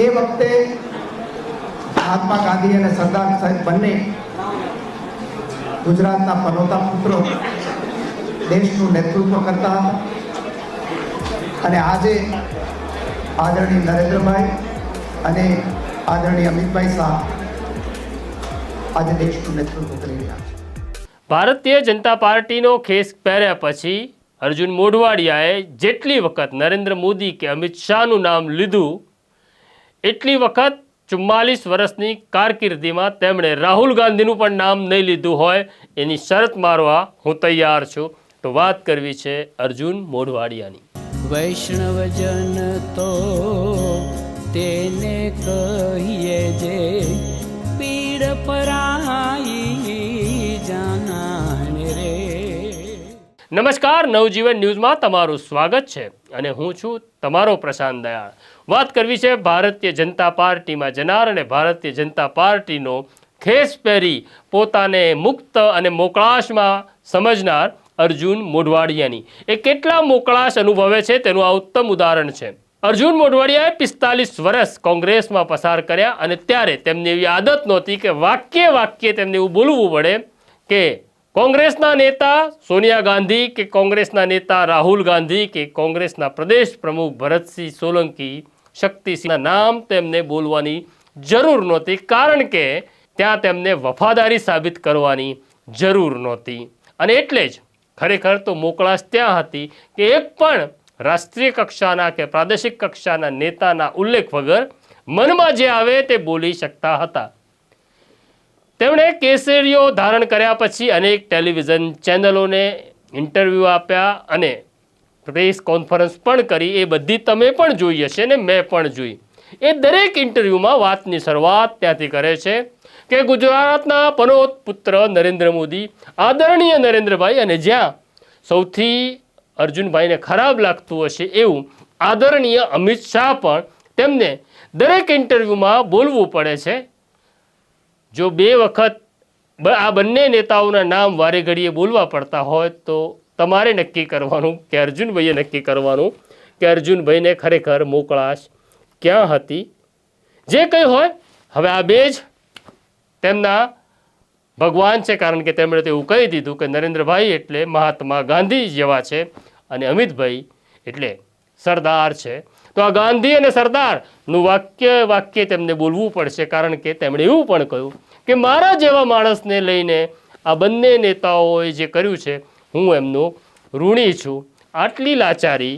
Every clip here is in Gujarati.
એ વખતે મહાત્મા ગાંધી અને સરદાર સાહેબ બંને ગુજરાતના પનોતા પુત્રો દેશનું નેતૃત્વ કરતા હતા. અને આજે આદરણીય નરેન્દ્રભાઈ અને આદરણીય અમિતભાઈ શાહ આજે દેશનું નેતૃત્વ કરી રહ્યા છે. ભારતીય જનતા પાર્ટીનો ખેસ પહેર્યા પછી અર્જુન મોઢવાડિયાએ જેટલી વખત નરેન્દ્ર મોદી કે અમિત શાહનું નામ લીધું એટલી વખત ચુમ્માલીસ વર્ષની કારકિર્દીમાં તેમણે રાહુલ ગાંધીનું પણ નામ નહીં લીધું હોય એની શરત મારવા હું તૈયાર છું. તો વાત કરવી છે અર્જુન મોઢવાડિયાની. વૈષ્ણવજન તો તેને કહીએ જે પીડ પરાઈ નમસ્કાર, નવજીવન ન્યૂઝમાં તમારું સ્વાગત છે અને હું છું તમારો પ્રશાંત દયાળ. વાત કરવી છે ભારતીય જનતા પાર્ટીમાં જનાર અને ભારતીય જનતા પાર્ટીનો ખેસ પહેરી પોતાને મુક્ત અને મોકળાશમાં સમજનાર અર્જુન મોઢવાડિયાની. એ કેટલા મોકળાશ અનુભવે છે તેનું આ ઉત્તમ ઉદાહરણ છે. અર્જુન મોઢવાડિયાએ પિસ્તાલીસ વર્ષ કોંગ્રેસમાં પસાર કર્યા અને ત્યારે તેમની એવી આદત નહોતી કે વાક્ય વાક્ય તેમને એવું બોલવું પડે કે કોંગ્રેસના નેતા સોનિયા ગાંધી કે કોંગ્રેસના નેતા રાહુલ ગાંધી કે કોંગ્રેસના પ્રદેશ પ્રમુખ ભરતસિંહ સોલંકી શક્તિસિંહના નામ તેમને બોલવાની જરૂર નહોતી, કારણ કે ત્યાં તેમને વફાદારી સાબિત કરવાની જરૂર નહોતી. અને એટલે જ ખરેખર તો મોકળાશ ત્યાં હતી કે એક પણ રાષ્ટ્રીય કક્ષાના કે પ્રાદેશિક કક્ષાના નેતાના ઉલ્લેખ વગર મનમાં જે આવે તે બોલી શકતા હતા. તેમણે કેસરીઓ ધારણ કર્યા પછી અનેક ટેલિવિઝન ચેનલોને ઇન્ટરવ્યૂ આપ્યા અને પ્રેસ કોન્ફરન્સ પણ કરી. એ બધી તમે પણ જોઈ હશે ને મેં પણ જોઈ. એ દરેક ઇન્ટરવ્યૂમાં વાતની શરૂઆત ત્યાંથી કરે છે કે ગુજરાતના પનોત પુત્ર નરેન્દ્ર મોદી, આદરણીય નરેન્દ્રભાઈ અને જ્યાં સૌથી અર્જુનભાઈને ખરાબ લાગતું હશે એવું આદરણીય અમિત શાહ પણ તેમને દરેક ઇન્ટરવ્યૂમાં બોલવું પડે છે. જો બે વખત આ બંને નેતાઓના નામ વારે ઘડીએ બોલવા પડતા હોય તો તમારે નક્કી કરવાનું, કે અર્જુનભાઈએ નક્કી કરવાનું કે અર્જુનભાઈને ખરેખર મોકળાશ ક્યાં હતી? જે કંઈ હોય, હવે આ બે જ તેમના ભગવાન છે, કારણ કે તેમણે તેવું કહી દીધું કે નરેન્દ્રભાઈ એટલે મહાત્મા ગાંધી જેવા છે અને અમિતભાઈ એટલે સરદાર છે. તો આ ગાંધી અને સરદારનું વાક્ય વાક્ય તેમને બોલવું પડશે કારણ કે તેમણે એવું પણ કહ્યું કે મારા જેવા માણસને લઈને આ બંને નેતાઓએ જે કર્યું છે, હું એમનો ઋણી છું. આટલી લાચારી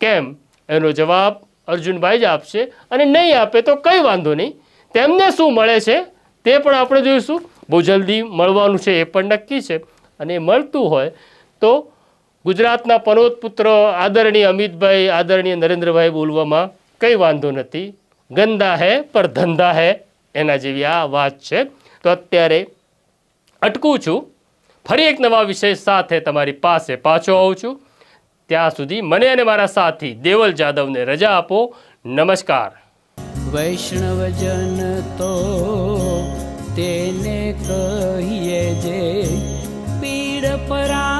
કેમ? એનો જવાબ અર્જુનભાઈ જ આપશે અને નહીં આપે તો કંઈ વાંધો નહીં. તેમને શું મળે છે તે પણ આપણે જોઈશું. બહુ જલ્દી મળવાનું છે એ પણ નક્કી છે અને મળતું હોય તો ગુજરાતના પનોત પુત્ર આદરણીય અમિતભાઈ, આદરણીય નરેન્દ્રભાઈ બોલવામાં કંઈ વાંધો નથી. ગંદા હે, પર ધંધા હે, એના જેવી આ વાત છે. તો અત્યારે અટકું છું. ફરી એક નવા વિષય સાથે તમારી પાસે પાછો આવું છું. ત્યાં સુધી મને અને મારા સાથી દેવલ જાદવને રજા આપો. નમસ્કાર. વૈષ્ણવજન તો તેને કહીએ જે પીડ પરાઈ